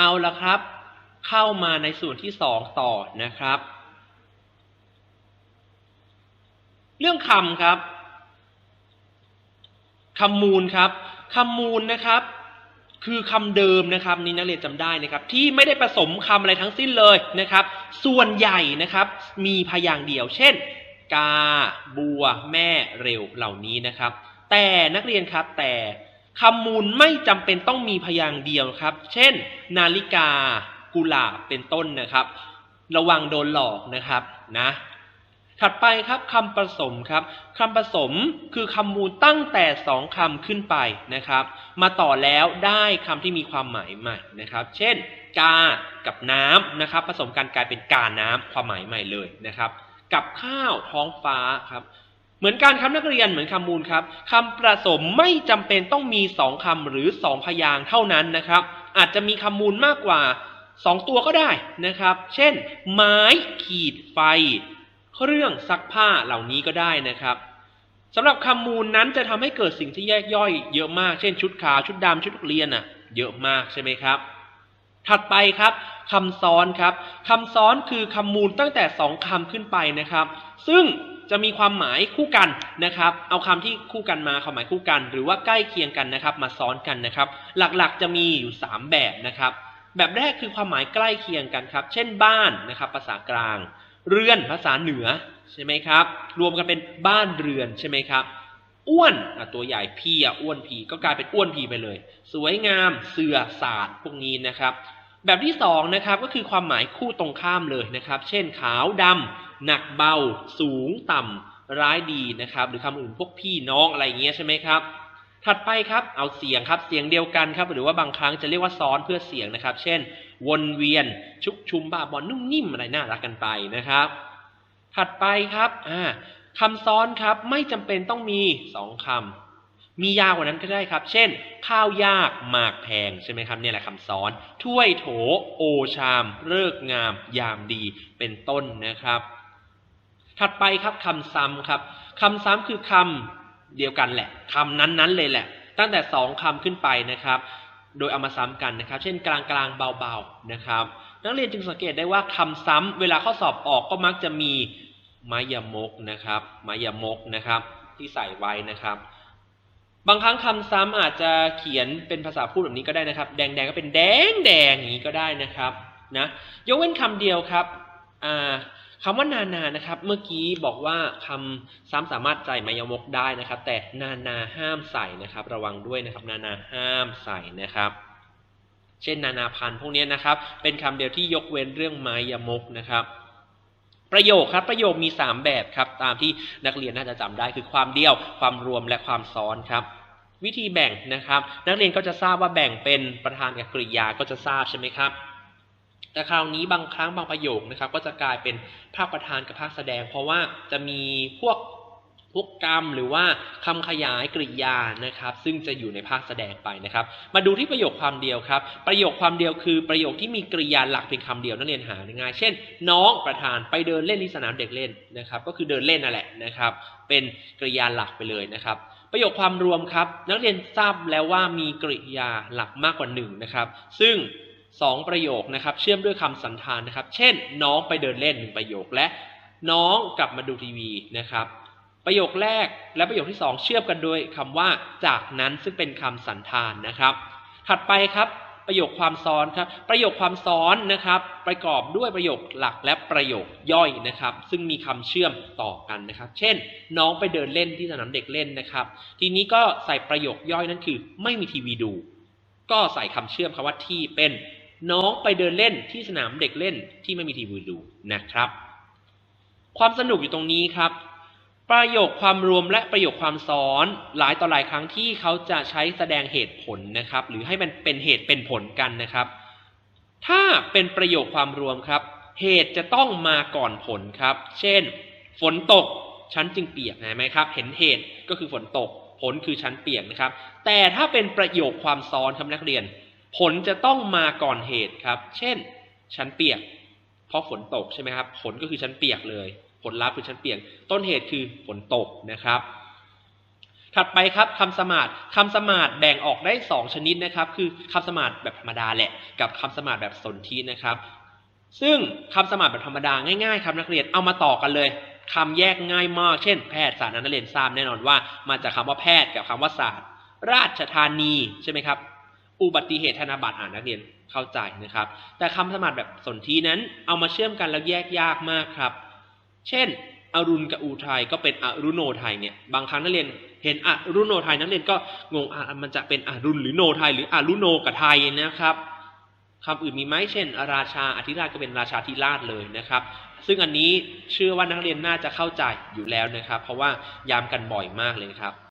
เอาละครับ เข้ามาในส่วนที่สองต่อนะครับ เรื่องคำครับคำมูลครับคำมูลนะครับ คือคำเดิมนะครับนี่นักเรียนจำได้นะครับ ที่ไม่ได้ผสมคำอะไรทั้งสิ้นเลยนะครับ ส่วนใหญ่นะครับ มีพยางค์เดียว เช่น กา บัว แม่เร็วเหล่านี้นะครับ แต่นักเรียนครับแต่ คำมูลไม่จำเป็นต้องมีพยางค์เดียวครับ เช่น นาฬิกา กุหลาบเป็นต้นนะครับ ระวังโดนหลอกนะครับนะ ถัดไปครับคำผสมครับคำผสมคือคำมูลตั้งแต่สองคำขึ้นไปนะครับ มาต่อแล้วได้คำที่มีความหมายใหม่นะครับ เช่น กา กับน้ำนะครับ ผสมกันกลายเป็นกาน้ำความหมายใหม่เลยนะครับ กับข้าวท้องฟ้าครับ เหมือนกันครับนักเรียนเหมือนคำมูลครับคำผสมไม่จำเป็นต้องมีสองคำหรือสองพยางเท่านั้นนะครับ อาจจะมีคำมูลมากกว่าสองตัวก็ได้นะครับ เช่น ไม้ขีดไฟ เครื่องซักผ้าเหล่านี้ก็ได้นะครับสำหรับคำมูลนั้นจะทำให้เกิดสิ่งที่แยกย่อยเยอะมาก เช่นชุดขาวชุดดำชุดนักเรียนน่ะ เยอะมากใช่ไหมครับ ถัดไปครับคำซ้อนครับคำซ้อนคือคำมูลตั้งแต่สองคำขึ้นไปนะครับ ซึ่ง จะมีความหมายคู่กันนะครับ เอาคำที่คู่กันมาความหมายคู่กัน หรือว่าใกล้เคียงกันนะครับ มาซ้อนกันนะครับ หลักๆจะมีอยู่ 3 แบบนะครับ แบบแรกคือความหมายใกล้เคียงกันครับ เช่นบ้านนะครับภาษากลาง เรือนภาษาเหนือใช่ไหมครับ รวมกันเป็นบ้านเรือนใช่ไหมครับอ้วนตัวใหญ่พีอะอ้วนพีก็กลายเป็นอ้วนพีไปเลย สวยงามเสือศาสตร์พวกนี้นะครับ แบบที่สองนะครับก็คือความหมายคู่ตรงข้ามเลยนะครับ เช่นขาวดำหนักเบา สูงต่ำร้ายดีนะครับ หรือคำอื่นพวกพี่น้องอะไรเงี้ยใช่ไหมครับ ถัดไปครับเอาเสียงครับเสียงเดียวกันครับ หรือว่าบางครั้งจะเรียกว่าซ้อนเพื่อเสียงนะครับ เช่น วนเวียน ชุกชุมบ้าบอลนุ่มนิ่มอะไรน่ารักกันไปนะครับ ถัดไปครับอ่าคำซ้อนครับไม่จำเป็นต้องมีสองคำ มียาวกว่านั้นก็ได้ครับ เช่น ข้าวยากหมากแพงใช่ไหมครับเนี่ยแหละคำซ้อน ถ้วยโถ โอชาม เลิกงาม ยามดี เป็นต้นนะครับ ถัดไปครับคำซ้ำครับคำซ้ำคือคำเดียวกันแหละคำนั้นๆเลยแหละ ตั้งแต่สองคำขึ้นไปนะครับ โดยเอามาซ้ำกันนะครับ เช่นกลางกลางๆเบาๆนะครับ นักเรียนจึงสังเกตได้ว่าคำซ้ำเวลาข้อสอบออกก็มักจะมีไมายมกนะครับไมายมกนะครับ ที่ใส่ไว้นะครับ บางครั้งคำซ้ำอาจจะเขียนเป็นภาษาพูดแบบนี้ก็ได้นะครับ แดงๆก็เป็นแดงแดงอย่างนี้ก็ได้นะครับนะยกเว้นคำเดียวครับอ่าคำว่านานานะครับ เมื่อกี้บอกว่าคำซ้ำสามารถใส่มายมกได้นะครับ แต่นานาห้ามใส่นะครับ ระวังด้วยนะครับ นานาห้ามใส่นะครับ เช่น นานาพันธุ์พวกนี้นะครับ เป็นคำเดียวที่ยกเว้นเรื่องไมยมกนะครับ ประโยคครับประโยคมี 3 แบบครับ ตามที่นักเรียนน่าจะจำได้คือความเดียว ความรวมและความซ้อนครับ วิธีแบ่งนะครับ นักเรียนก็จะทราบว่าแบ่งเป็นประธานกับกริยาก็จะทราบใช่ไหมครับแต่คราวนี้บางครั้งบางประโยคนะครับ ก็จะกลายเป็นภาคประธานกับภาคแสดง เพราะว่าจะมีพวกพวกกรรมหรือว่าคำขยายกริยานะครับ ซึ่งจะอยู่ในภาคแสดงไปนะครับ มาดูที่ประโยคความเดียวครับ ประโยคความเดียวคือประโยคที่มีกริยาหลักเพียงคำเดียวนักเรียนหาง่ายเช่น น้องประธานไปเดินเล่นที่สนามเด็กเล่นนะครับ ก็คือเดินเล่นนั่นแหละนะครับ เป็นกริยาหลักไปเลยนะครับ ประโยคความรวมครับ นักเรียนทราบแล้วว่ามีกริยาหลักมากกว่าหนึ่งนะครับ ซึ่งสองประโยคนะครับ เชื่อมด้วยคำสันธานนะครับ เช่น น้องไปเดินเล่นหนึ่งประโยคและน้องกลับมาดูทีวีนะครับ ประโยคแรกและประโยคที่สองเชื่อมกันโดยคำว่าจากนั้นซึ่งเป็นคำสันธานนะครับ ถัดไปครับ ประโยคความซ้อนครับ ประโยคความซ้อนนะครับ ประกอบด้วยประโยคหลักและประโยคย่อยนะครับ ซึ่งมีคำเชื่อมต่อกันนะครับ เช่น น้องไปเดินเล่นที่สนามเด็กเล่นนะครับ ทีนี้ก็ใส่ประโยคย่อยนั่นคือ ไม่มีทีวีดู ก็ใส่คำเชื่อมคำว่าที่เป็น น้องไปเดินเล่นที่สนามเด็กเล่นที่ไม่มีทีวีดูนะครับ ความสนุกอยู่ตรงนี้ครับ ประโยคความรวมและประโยคความซ้อนหลายต่อหลายครั้งที่เขาจะใช้แสดงเหตุผลนะครับ หรือให้มันเป็นเหตุเป็นผลกันนะครับ ถ้าเป็นประโยคความรวมครับ เหตุจะต้องมาก่อนผลครับ เช่น ฝนตกฉันจึงเปียกเห็นไหมครับ เห็นเหตุก็คือฝนตก ผลคือฉันเปียกนะครับ แต่ถ้าเป็นประโยคความซ้อนครับนักเรียน ผลจะต้องมาก่อนเหตุครับ เช่น ฉันเปียก เพราะฝนตกใช่ไหมครับ ผลก็คือฉันเปียกเลย ลลัพธ์คือฉันเปียก ต้นเหตุคือฝนตกนะครับ ถัดไปครับคำสมาร์ทคำสมาร์ทแบ่งออกได้ 2 ชนิดนะครับ คือคำสมาร์ทแบบธรรมดาแหละ กับคำสมาร์ทแบบสนธินะครับ ซึ่งคำสมาร์ทแบบธรรมดาง่ายๆครับนักเรียนเอามาต่อกันเลยคำแยกง่ายมาก เช่น แพทย์ศาสตร์นั้นนักเรียนทราบแน่นอนว่า มาจากคำว่าแพทย์กับคำว่าศาสตร์ ราชธานีใช่ไหมครับอุบัติเหตุธนบัตรอ่านนักเรียนเข้าใจนะครับ แต่คำสมาร์ทแบบสนธินั้นเอามาเชื่อมกันแล้วแยกยากมากครับ เช่น อรุณกับอุทัยก็เป็นอรุโนไทยเนี่ย บางครั้งนักเรียนเห็นอรุโนไทยนักเรียนก็งงอะมันจะเป็นอรุณหรือโนไทยหรืออรุโนกับไทยนะครับคำอื่นมีไหมเช่น ราชาอธิราชก็เป็นราชาธิราชเลยนะครับ ซึ่งอันนี้เชื่อว่านักเรียนน่าจะเข้าใจอยู่แล้วนะครับ เพราะว่าย้ำกันบ่อยมากเลยครับ